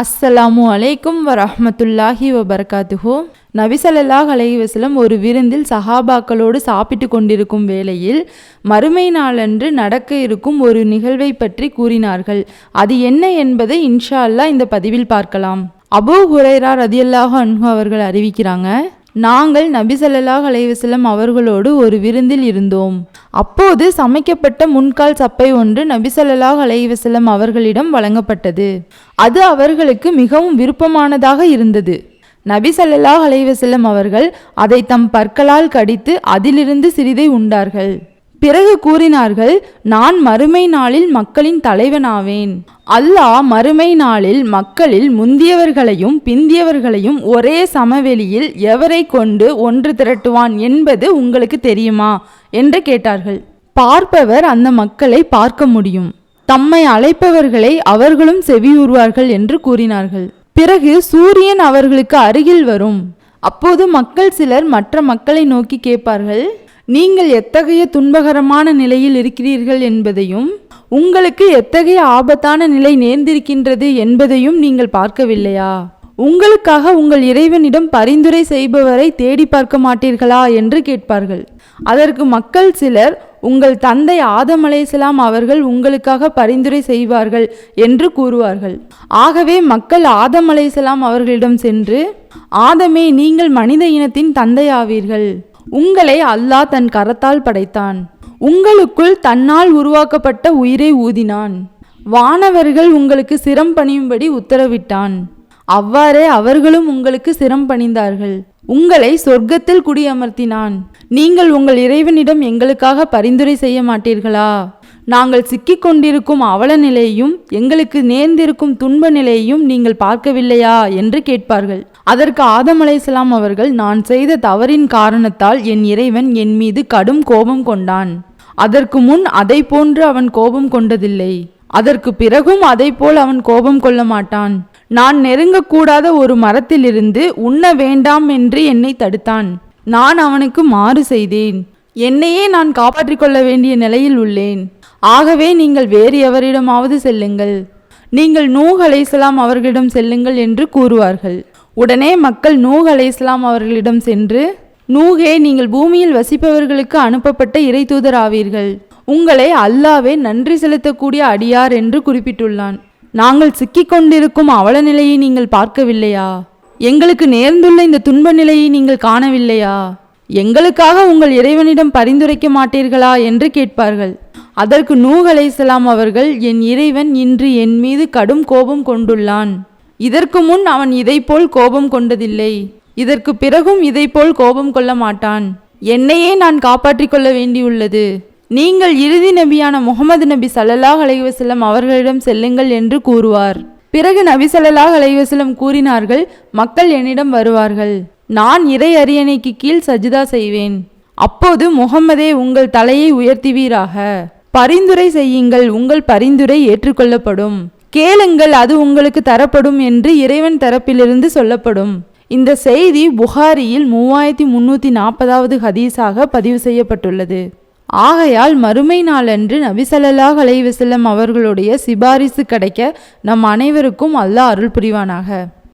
அஸ்ஸலாமு அலைக்கும் வரஹமத்துல்லாஹி வபர்காத்துஹோ. நபிசல்லாஹ் அலைஹி வஸல்லம் ஒரு விருந்தில் சஹாபாக்களோடு சாப்பிட்டு கொண்டிருக்கும் வேளையில் மறுமை நாளன்று நடக்க இருக்கும் ஒரு நிகழ்வை பற்றி கூறினார்கள். அது என்ன என்பதை இன்ஷா அல்லாஹ் இந்த பதிவில் பார்க்கலாம். அபு ஹுரைரா ரதியல்லாஹ் அன்ஹு அவர்கள் அறிவிக்கிறாங்க. நாங்கள் நபி அலைவசலம் அவர்களோடு ஒரு விருந்தில் இருந்தோம். அப்போது சமைக்கப்பட்ட முன்கால் சப்பை ஒன்று நபி அலைவசலம் அவர்களிடம் வழங்கப்பட்டது. அது அவர்களுக்கு மிகவும் விருப்பமானதாக இருந்தது. நபி அலைவசலம் அவர்கள் அதை தம் பற்களால் கடித்து அதிலிருந்து சிறிதை உண்டார்கள். பிறகு கூறினார்கள் நான் மறுமை நாளில் மக்களின் தலைவனாவேன். அல்லாஹ் மறுமை நாளில் மக்களில் முந்தியவர்களையும் பிந்தியவர்களையும் ஒரே சமவெளியில் எவரை கொண்டு ஒன்று திரட்டுவான் என்பது உங்களுக்கு தெரியுமா? என்று கேட்டார்கள். பார்ப்பவர் அந்த மக்களை பார்க்க முடியும். தம்மை அழைப்பவர்களை அவர்களும் செவியுறுவார்கள் என்று கூறினார்கள். பிறகு சூரியன் அவர்களுக்கு அருகில் வரும். அப்போது மக்கள் சிலர் மற்ற மக்களை நோக்கி கேட்பார்கள் நீங்கள் எத்தகைய துன்பகரமான நிலையில் இருக்கிறீர்கள் என்பதையும் உங்களுக்கு எத்தகைய ஆபத்தான நிலை நேர்ந்திருக்கின்றது என்பதையும் நீங்கள் பார்க்கவில்லையா? உங்களுக்காக உங்கள் இறைவனிடம் பரிந்துரை செய்பவரை தேடி பார்க்க மாட்டீர்களா என்று கேட்பார்கள். அதற்கு மக்கள் சிலர் உங்கள் தந்தை ஆதம் அவர்கள் உங்களுக்காக பரிந்துரை செய்வார்கள் என்று கூறுவார்கள். ஆகவே மக்கள் ஆதம் அவர்களிடம் சென்று ஆதமே நீங்கள் மனித இனத்தின் தந்தையாவீர்கள். உங்களை அல்லாஹ் தன் கரத்தால் படைத்தான். உங்களுக்குள் தன்னால் உருவாக்கப்பட்ட உயிரை ஊதினான். வானவர்கள் உங்களுக்கு சிரம் பணியும்படி உத்தரவிட்டான். அவ்வாறே அவர்களும் உங்களுக்கு சிரம் பணிந்தார்கள். உங்களை சொர்க்கத்தில் குடியமர்த்தினான். நீங்கள் உங்கள் இறைவனிடம் எங்களுக்காக பரிந்துரை செய்ய மாட்டீர்களா? நாங்கள் சிக்கிக் கொண்டிருக்கும் அவல நிலையையும் எங்களுக்கு நேர்ந்திருக்கும் துன்ப நிலையையும் நீங்கள் பார்க்கவில்லையா? என்று கேட்பார்கள். அதற்கு ஆதம் அவர்கள் நான் செய்த தவறின் காரணத்தால் என் இறைவன் என் மீது கடும் கோபம் கொண்டான். அதற்கு முன் அதை போன்று அவன் கோபம் கொண்டதில்லை. அதற்கு பிறகும் அதை போல் அவன் கோபம் கொள்ள மாட்டான். நான் நெருங்கக்கூடாத ஒரு மரத்திலிருந்து உண்ண வேண்டாம் என்று என்னை தடுத்தான். நான் அவனுக்கு மாறு செய்தேன். என்னையே நான் காப்பாற்றிக் கொள்ள வேண்டிய நிலையில் உள்ளேன். ஆகவே நீங்கள் வேறு எவரிடமாவது செல்லுங்கள். நீங்கள் நூஹ் அலைஸ்லாம் அவர்களிடம் செல்லுங்கள் என்று கூறுவார்கள். உடனே மக்கள் நூஹ் இஸ்லாம் அவர்களிடம் சென்று நூகே நீங்கள் பூமியில் வசிப்பவர்களுக்கு அனுப்பப்பட்ட இறை ஆவீர்கள் உங்களை அல்லாவே நன்றி செலுத்தக்கூடிய அடியார் என்று குறிப்பிட்டுள்ளான். நாங்கள் சிக்கிக் கொண்டிருக்கும் அவல நிலையை நீங்கள் பார்க்கவில்லையா? எங்களுக்கு நேர்ந்துள்ள இந்த துன்ப நிலையை நீங்கள் காணவில்லையா? எங்களுக்காக உங்கள் இறைவனிடம் பரிந்துரைக்க மாட்டீர்களா? என்று கேட்பார்கள். அதற்கு நூஹ் அலைசலாம் அவர்கள் என் இறைவன் இன்று என் மீது கடும் கோபம் கொண்டுள்ளான். இதற்கு முன் அவன் இதைப்போல் கோபம் கொண்டதில்லை. இதற்கு பிறகும் இதைப்போல் கோபம் கொள்ள மாட்டான். என்னையே நான் காப்பாற்றிக் கொள்ள வேண்டியுள்ளது. நீங்கள் இறுதி நபியான முகமது நபி சல்லல்லாஹ் அலைஹி அவர்களிடம் செல்லுங்கள் என்று கூறுவார். பிறகு நபி சல்லல்லாஹ் அலைஹி கூறினார்கள் மக்கள் என்னிடம் வருவார்கள். நான் இறை அரியணைக்கு கீழ் சஜிதா செய்வேன். அப்போது முகம்மதே உங்கள் தலையை உயர்த்துவீராக. பரிந்துரை செய்யுங்கள் உங்கள் பரிந்துரை ஏற்றுக்கொள்ளப்படும். கேளுங்கள் அது உங்களுக்கு தரப்படும் என்று இறைவன் தரப்பிலிருந்து சொல்லப்படும். இந்த செய்தி புகாரியில் மூவாயிரத்தி முன்னூற்றி நாற்பதாவது ஹதீஸாக பதிவு செய்யப்பட்டுள்ளது. ஆகையால் மறுமை நாளன்று நபிசல்லாஹ் அலைவசல்லம் அவர்களுடைய சிபாரிசு கிடைக்க நம் அனைவருக்கும் அல்லாஹ் அருள் புரிவானாக.